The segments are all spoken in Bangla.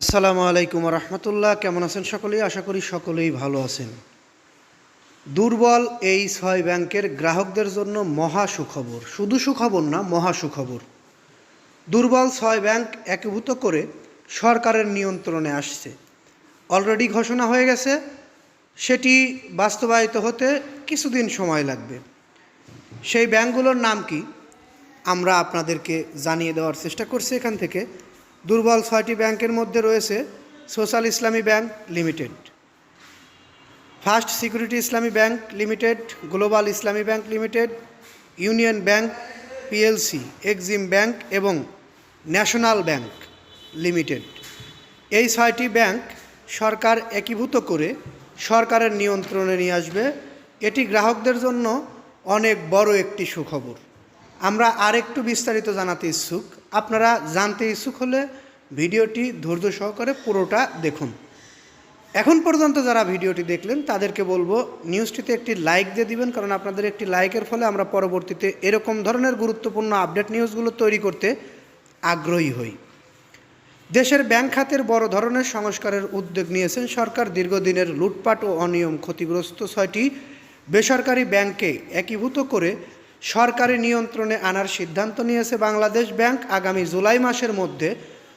আসসালামু আলাইকুম রহমতুল্লাহ। কেমন আছেন সকলেই আশা করি সকলেই ভালো আছেন। দুর্বল এই ছয় ব্যাংকের গ্রাহকদের জন্য মহা সুখবর। শুধু সুখবর না, মহা সুখবর। দুর্বল ছয় ব্যাংক একীভূত করে সরকারের নিয়ন্ত্রণে আসছে। অলরেডি ঘোষণা হয়ে গেছে, সেটি বাস্তবায়িত হতে কিছুদিন সময় লাগবে। সেই ব্যাংকগুলোর নাম কি? আমরা আপনাদেরকে জানিয়ে দেওয়ার চেষ্টা করছি এখান থেকে। দুর্বল ছয়টি ব্যাংকের মধ্যে রয়েছে social Islami bank limited, first security Islami bank limited, global Islami bank limited, union bank, PLC, exim bank এবং ন্যাশনাল ব্যাংক লিমিটেড। এই ছয়টি ব্যাংক সরকার একীভূত করে সরকারের নিয়ন্ত্রণে নিয়ে আসবে। এটি গ্রাহকদের জন্য অনেক বড় একটি সুখবর। আমরা আরেকটু বিস্তারিত জানাতে ইচ্ছুক। আপনারা জানতে ইচ্ছুক হলে ভিডিওটি ধৈর্য সহকারে পুরোটা দেখুন। এখন পর্যন্ত যারা ভিডিওটি দেখলেন, তাদেরকে বলব নিউজটিতে একটি লাইক দিয়ে দিবেন, কারণ আপনাদের একটি লাইকের ফলে আমরা পরবর্তীতে এরকম ধরনের গুরুত্বপূর্ণ আপডেট নিউজগুলো তৈরি করতে আগ্রহী হই। দেশের ব্যাংক খাতের বড় ধরনের সংস্কারের উদ্যোগ নিয়েছেন সরকার। দীর্ঘদিনের লুটপাট ও অনিয়ম ক্ষতিগ্রস্ত ছয়টি বেসরকারি ব্যাংকে একীভূত করে সরকারি নিয়ন্ত্রণে আনার সিদ্ধান্ত নিয়েছে বাংলাদেশ ব্যাংক। আগামী জুলাই মাসের মধ্যে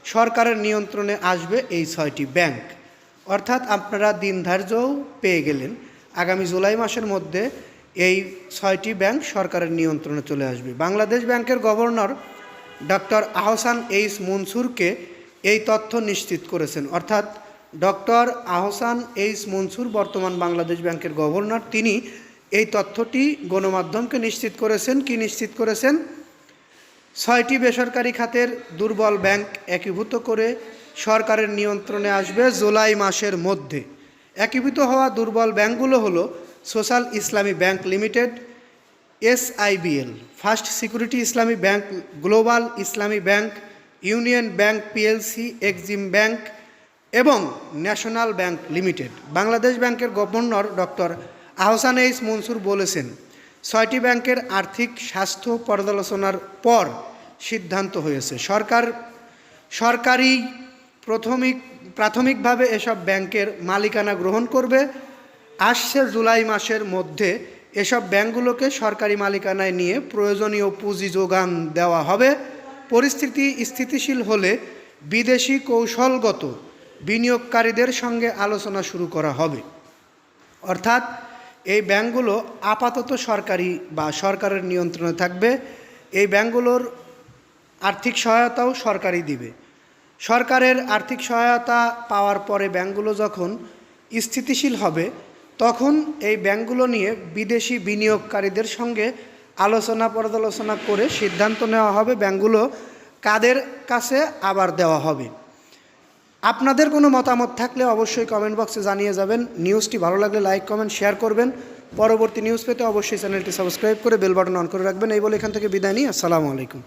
সরকারের নিয়ন্ত্রণে আসবে এই ছয়টি ব্যাংক। অর্থাৎ আপনারা দিন ধার্যও পেয়ে গেলেন। আগামী জুলাই মাসের মধ্যে এই ছয়টি ব্যাংক সরকারের নিয়ন্ত্রণে চলে আসবে। বাংলাদেশ ব্যাংকের গভর্নর ডক্টর আহসান এইস মনসুরকে এই তথ্য নিশ্চিত করেছেন। অর্থাৎ ডক্টর আহসান এইস মনসুর বর্তমান বাংলাদেশ ব্যাংকের গভর্নর। তিনি এই তথ্যটি গণমাধ্যমকে নিশ্চিত করেছেন, কি নিশ্চিত করেছেন? ছয়টি বেসরকারি খাতের দুর্বল ব্যাংক একীভূত করে সরকারের নিয়ন্ত্রণে আসবে জুলাই মাসের মধ্যে। একীভূত হওয়া দুর্বল ব্যাংকগুলো হলো social Islami bank limited, SIBL, first security Islami bank, global Islami bank, union bank, PLC, exim bank এবং ন্যাশনাল ব্যাংক লিমিটেড। বাংলাদেশ ব্যাংকের governor doctor Ahsan H Mansur বলেছেন, ছয়টি ব্যাংকের আর্থিক স্বাস্থ্য পর্যালোচনার পর সিদ্ধান্ত হয়েছে। সরকার সরকারি প্রাথমিক, প্রাথমিকভাবে এসব ব্যাংকের মালিকানা গ্রহণ করবে। আসছে জুলাই মাসের মধ্যে এসব ব্যাংকগুলোকে সরকারি মালিকানায় নিয়ে প্রয়োজনীয় পুঁজি যোগান দেওয়া হবে। পরিস্থিতি স্থিতিশীল হলে বিদেশি কৌশলগত বিনিয়োগকারীদের সঙ্গে আলোচনা শুরু করা হবে। অর্থাৎ এই ব্যাংকগুলো আপাতত সরকারি বা সরকারের নিয়ন্ত্রণে থাকবে। এই ব্যাংকগুলোর আর্থিক সহায়তাও সরকারই দিবে। সরকারের আর্থিক সহায়তা পাওয়ার পরে ব্যাংকগুলো যখন স্থিতিশীল হবে, তখন এই ব্যাংকগুলো নিয়ে বিদেশি বিনিয়োগকারীদের সঙ্গে আলোচনা পর্যালোচনা করে সিদ্ধান্ত নেওয়া হবে ব্যাংকগুলো কাদের কাছে আবার দেওয়া হবে। আপনাদের কোনো মতামত থাকলে অবশ্যই কমেন্ট বক্সে জানিয়ে যাবেন। নিউজটি ভালো লাগলে লাইক কমেন্ট শেয়ার করবেন। পরবর্তী নিউজ পেতে অবশ্যই চ্যানেলটি সাবস্ক্রাইব করে বেল বাটন অন করে রাখবেন। এই বলে এখান থেকে বিদায় নিই। আসসালামু আলাইকুম।